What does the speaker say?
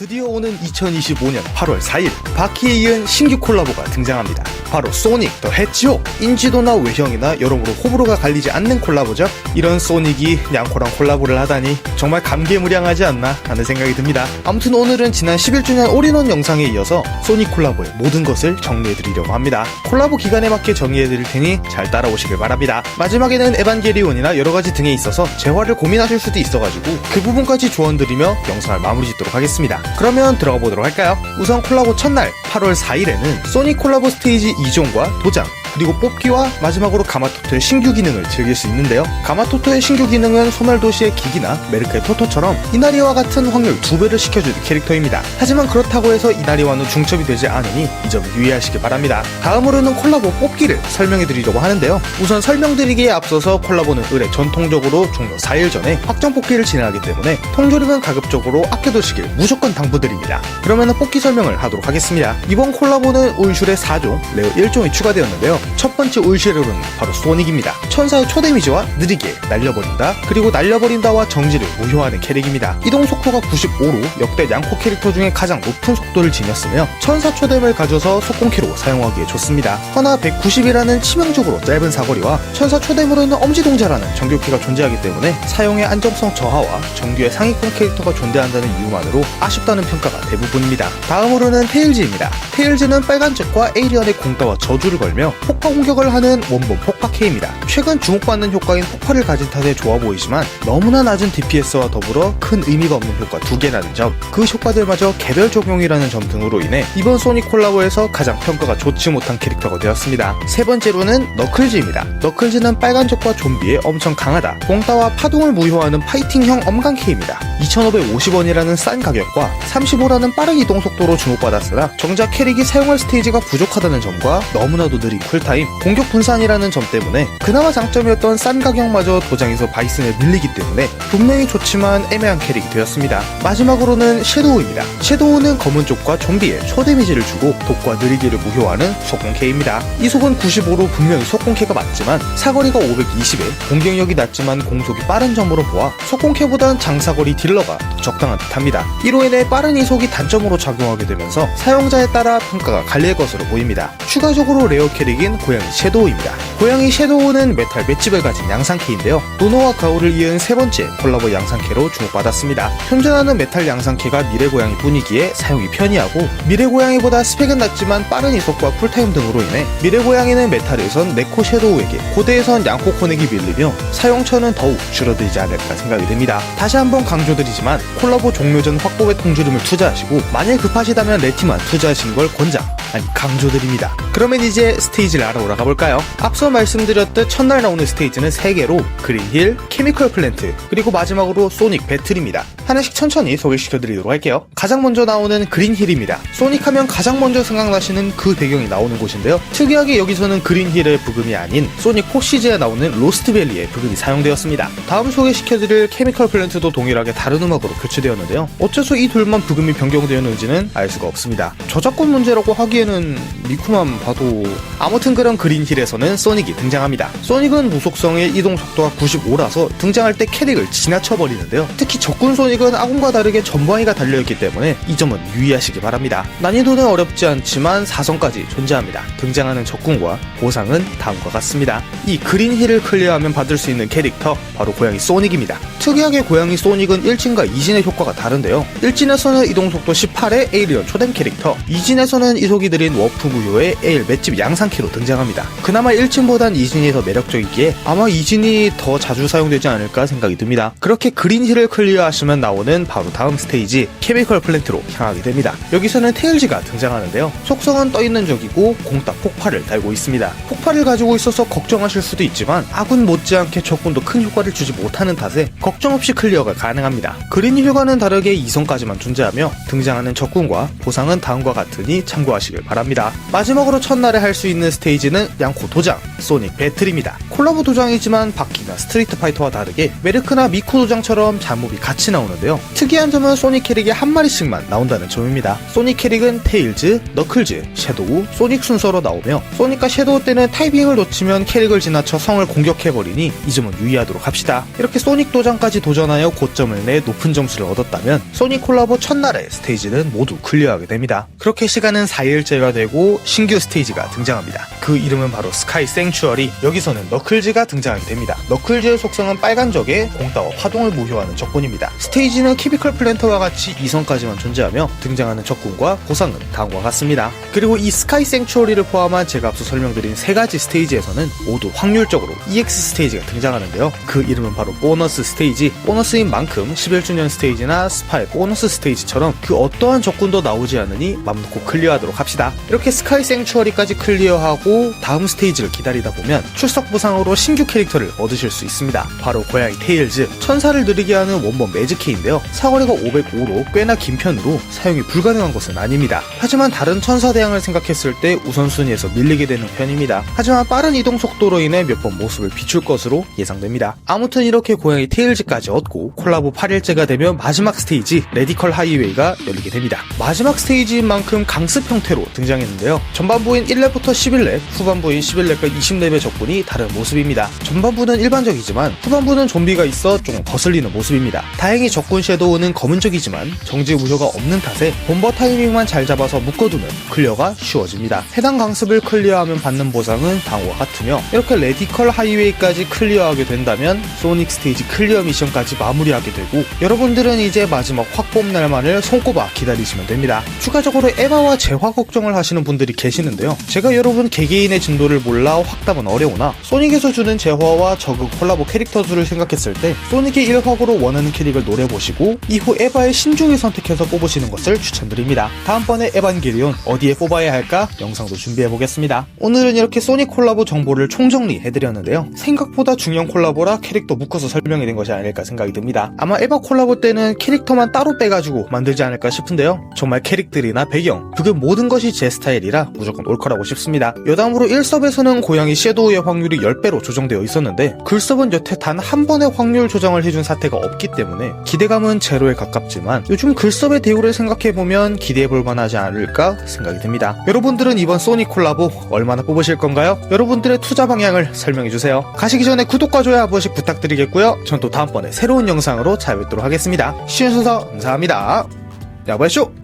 드디어 오는 2025년 8월 4일 바퀴에 이은 신규 콜라보가 등장합니다. 바로 소닉 더 해지옥 인지도나 외형이나 여러모로 호불호가 갈리지 않는 콜라보죠. 이런 소닉이 냥코랑 콜라보를 하다니 정말 감개무량하지 않나 하는 생각이 듭니다. 아무튼 오늘은 지난 11주년 올인원 영상에 이어서 소닉 콜라보의 모든 것을 정리해드리려고 합니다. 콜라보 기간에 맞게 정리해드릴 테니 잘 따라오시길 바랍니다. 마지막에는 에반게리온이나 여러가지 등에 있어서 재활을 고민하실 수도 있어가지고 그 부분까지 조언드리며 영상을 마무리 짓도록 하겠습니다. 그러면 들어가 보도록 할까요? 우선 콜라보 첫날 8월 4일에는 소닉 콜라보 스테이지 2종과 도장 그리고 뽑기와 마지막으로 가마토토의 신규 기능을 즐길 수 있는데요. 가마토토의 신규 기능은 소멸도시의 기기나 메르크의 토토처럼 이나리와 같은 확률 두배를 시켜주는 캐릭터입니다. 하지만 그렇다고 해서 이나리와는 중첩이 되지 않으니 이 점 유의하시기 바랍니다. 다음으로는 콜라보 뽑기를 설명해 드리려고 하는데요. 우선 설명드리기에 앞서서 콜라보는 의뢰 전통적으로 종료 4일 전에 확정 뽑기를 진행하기 때문에 통조림은 가급적으로 아껴두시길 무조건 당부드립니다. 그러면 뽑기 설명을 하도록 하겠습니다. 이번 콜라보는 울슐의 4종, 레어 1종이 추가되었는데요. 첫 번째 울슐로는 바로 소닉입니다. 천사의 초데미지와 느리게 날려버린다, 그리고 날려버린다와 정지를 무효하는 캐릭입니다. 이동 속도가 95로 역대 양코 캐릭터 중에 가장 높은 속도를 지녔으며 천사 초뎀을 가져서 속공키로 사용하기에 좋습니다. 허나 190이라는 치명적으로 짧은 사거리와 천사 초뎀으로는 엄지동자라는 정규키가 존재하기 때문에 사용의 안정성 저하와 정규의 상위권 캐릭터가 존재한다는 이유만으로 아쉽다는 평가가 대부분입니다. 다음으로는 테일즈입니다. 테일즈는 빨간색과 에이리언의 공따와 저주를 걸며 폭파 공격을 하는 원본 폭파케입니다. 최근 주목받는 효과인 폭발을 가진 탓에 좋아 보이지만 너무나 낮은 DPS와 더불어 큰 의미가 없는 효과 두 개라는 점, 그 효과들마저 개별 적용이라는 점 등으로 인해 이번 소닉 콜라보에서 가장 평가가 좋지 못한 캐릭터가 되었습니다. 세 번째로는 너클즈입니다. 너클즈는 빨간적과 좀비에 엄청 강하다. 공따와 파동을 무효하는 파이팅형 엄간케입니다. 2,550원이라는 싼 가격과 35라는 빠른 이동 속도로 주목받았으나 정작 캐릭이 사용할 스테이지가 부족하다는 점과 너무나도 느린 쿨 타임, 공격 분산이라는 점 때문에 그나마 장점이었던 싼 가격마저 도장에서 바이슨에 밀리기 때문에 분명히 좋지만 애매한 캐릭이 되었습니다. 마지막으로는 섀도우입니다. 섀도우는 검은 쪽과 좀비에 초데미지를 주고 독과 느리기를 무효하는 속공캐입니다. 이 속은 95로 분명히 속공캐가 맞지만 사거리가 520에 공격력이 낮지만 공속이 빠른 점으로 보아 속공캐보단 장사거리 딜러가 더 적당한 듯합니다. 이로 인해 빠른 이속이 단점으로 작용하게 되면서 사용자에 따라 평가가 갈릴 것으로 보입니다. 추가적으로 레어 캐릭인 고양이 섀도우입니다. 고양이 섀도우는 메탈 맷집을 가진 양상캐인데요. 노노와 가오를 이은 세 번째 콜라보 양상캐로 주목받았습니다. 현존하는 메탈 양상캐가 미래 고양이 뿐이기에 사용이 편리하고 미래 고양이보다 스펙은 낮지만 빠른 이속과 쿨타임 등으로 인해 미래 고양이는 메탈에선 네코 섀도우에게 고대에선 양코 코넥이 밀리며 사용처는 더욱 줄어들지 않을까 생각이 됩니다. 다시 한번 강조드리지만 콜라보 종료 전 확보의 통주름을 투자하시고 만일 급하시다면 레티만 투자하시는 걸 권장 아니 강조드립니다. 그러면 이제 스테이지 를 알아보러 가볼까요? 앞서 말씀드렸듯 첫날 나오는 스테이지는 3개로 그린힐, 케미컬 플랜트, 그리고 마지막으로 소닉 배틀입니다. 하나씩 천천히 소개시켜드리도록 할게요. 가장 먼저 나오는 그린힐입니다. 소닉 하면 가장 먼저 생각나시는 그 배경이 나오는 곳인데요. 특이하게 여기서는 그린힐의 부금이 아닌 소닉 포시즈에 나오는 로스트밸리의 부금이 사용되었습니다. 다음 소개시켜드릴 케미컬 플랜트도 동일하게 다른 음악으로 교체되었는데요. 어째서 이 둘만 부금이 변경되었는지는 알 수가 없습니다. 저작권 문제라고 하기에는 미쿠만 봐도 아무튼 그런 그린힐에서는 소닉이 등장합니다. 소닉은 무속성의 이동 속도가 95라서 등장할 때 캐릭을 지나쳐버리는데요. 특히 적군 소닉은 아군과 다르게 전방위가 달려있기 때문에 이 점은 유의하시기 바랍니다. 난이도는 어렵지 않지만 4성까지 존재합니다. 등장하는 적군과 보상은 다음과 같습니다. 이 그린힐을 클리어하면 받을 수 있는 캐릭터 바로 고양이 소닉입니다. 특이하게 고양이 소닉은 1진과 2진의 효과가 다른데요. 1진에서는 이동 속도 18의 에이리언 초댐 캐릭터, 2진에서는 이속이 느린 워프 무효의 에일 맷집 양상키로 등 장합니다. 그나마 1진보단 2진이 더 매력적이기에 아마 2진이 더 자주 사용되지 않을까 생각이 듭니다. 그렇게 그린힐을 클리어하시면 나오는 바로 다음 스테이지 케미컬 플랜트로 향하게 됩니다. 여기서는 테일즈가 등장하는데요. 속성은 떠있는 적이고 공따 폭발을 달고 있습니다. 폭발을 가지고 있어서 걱정하실 수도 있지만 아군 못지않게 적군도 큰 효과를 주지 못하는 탓에 걱정 없이 클리어가 가능합니다. 그린 효과는 다르게 2성까지만 존재하며 등장하는 적군과 보상은 다음과 같으니 참고하시길 바랍니다. 마지막으로 첫날에 할 수 있는 스테이지 는 양코 도장, 소닉 배틀입니다. 콜라보 도장이지만 바퀴나 스트리트 파이터와 다르게 메르크나 미코 도장처럼 잡몹이 같이 나오는데요. 특이한 점은 소닉 캐릭이 한 마리씩만 나온다는 점입니다. 소닉 캐릭은 테일즈, 너클즈, 섀도우, 소닉 순서로 나오며 소닉과 섀도우 때는 타이밍을 놓치면 캐릭을 지나쳐 성을 공격해버리니 이 점은 유의하도록 합시다. 이렇게 소닉 도장까지 도전하여 고점을 내 높은 점수를 얻었다면 소닉 콜라보 첫날의 스테이지는 모두 클리어하게 됩니다. 그렇게 시간은 4일째가 되고 신규 스테이지가 등장합니다. 그 이름은 바로 스카이 생츄어리 여기서는 너클 즈가 등장하게 됩니다. 너클즈의 속성은 빨간 적에 공따와 파동을 무효하는 적군입니다. 스테이지는 키비컬 플랜터와 같이 2성까지만 존재하며 등장하는 적군과 보상은 다음과 같습니다. 그리고 이 스카이 생츄어리를 포함한 제가 앞서 설명드린 세 가지 스테이지에서는 모두 확률적으로 EX 스테이지가 등장하는데요. 그 이름은 바로 보너스 스테이지. 보너스인 만큼 11주년 스테이지나 스파의 보너스 스테이지처럼 그 어떠한 적군도 나오지 않으니 맘 놓고 클리어하도록 합시다. 이렇게 스카이 생츄어리까지 클리어하고 다음 스테이지를 기다리다 보면 출석 보상으로 신규 캐릭터를 얻으실 수 있습니다. 바로 고양이 테일즈, 천사를 느리게 하는 원본 매직키인데요. 사거리가 505로 꽤나 긴 편으로 사용이 불가능한 것은 아닙니다. 하지만 다른 천사 대항을 생각했을 때 우선순위에서 밀리게 되는 편입니다. 하지만 빠른 이동 속도로 인해 몇 번 모습을 비출 것으로 예상됩니다. 아무튼 이렇게 고양이 테일즈까지 얻고 콜라보 8일째가 되면 마지막 스테이지 레디컬 하이웨이가 열리게 됩니다. 마지막 스테이지인 만큼 강습 형태로 등장했는데요. 전반부인 1렙부터 11렙, 후반부인 11렙과 20렙의 적군이 다른 모습입니다. 전반부는 일반적이지만 후반부는 좀비가 있어 조금 거슬리는 모습입니다. 다행히 적군 섀도우는 검은적이지만 정지 무효가 없는 탓에 본버 타이밍만 잘 잡아서 묶어두면 클리어가 쉬워집니다. 해당 강습을 클리어하면 받는 보상은 다음과 같으며 이렇게 레디컬 하이웨이까지 클리어하게 된다면 소닉 스테이지 클리어 미션까지 마무리하게 되고 여러분들은 이제 마지막 확봄 날만을 손꼽아 기다리시면 됩니다. 추가적으로 에바와 재화 걱정을 하시는 분들이 계시는데요. 제가 여러분 개개인의 진도를 몰라 확답은 어려우나 소닉 에서 주는 재화와 저그 콜라보 캐릭터 수를 생각했을 때 소닉의 1화으로 원하는 캐릭을 노려보시고 이후 에바의 신중히 선택해서 뽑으시는 것을 추천드립니다. 다음번에 에반게리온 어디에 뽑아야 할까 영상도 준비해보겠습니다. 오늘은 이렇게 소닉 콜라보 정보를 총정리해드렸는데요. 생각보다 중요한 콜라보라 캐릭터 묶어서 설명이 된 것이 아닐까 생각이 듭니다. 아마 에바 콜라보 때는 캐릭터만 따로 빼가지고 만들지 않을까 싶은데요. 정말 캐릭들이나 배경, 그게 모든 것이 제 스타일이라 무조건 올 거라고 싶습니다. 여담으로 1섭에서는 고양이 섀도우의 확률이 10 배로 조정되어 있었는데 글섭은 여태 단 한 번의 확률 조정을 해준 사태가 없기 때문에 기대감은 제로에 가깝지만 요즘 글섭의 대우를 생각해보면 기대해볼 만하지 않을까 생각이 듭니다. 여러분들은 이번 소닉 콜라보 얼마나 뽑으실 건가요? 여러분들의 투자 방향을 설명해주세요. 가시기 전에 구독과 좋아요 한 번씩 부탁드리겠고요. 전 또 다음번에 새로운 영상으로 찾아뵙도록 하겠습니다. 시청해주셔서 감사합니다. 야바쇼!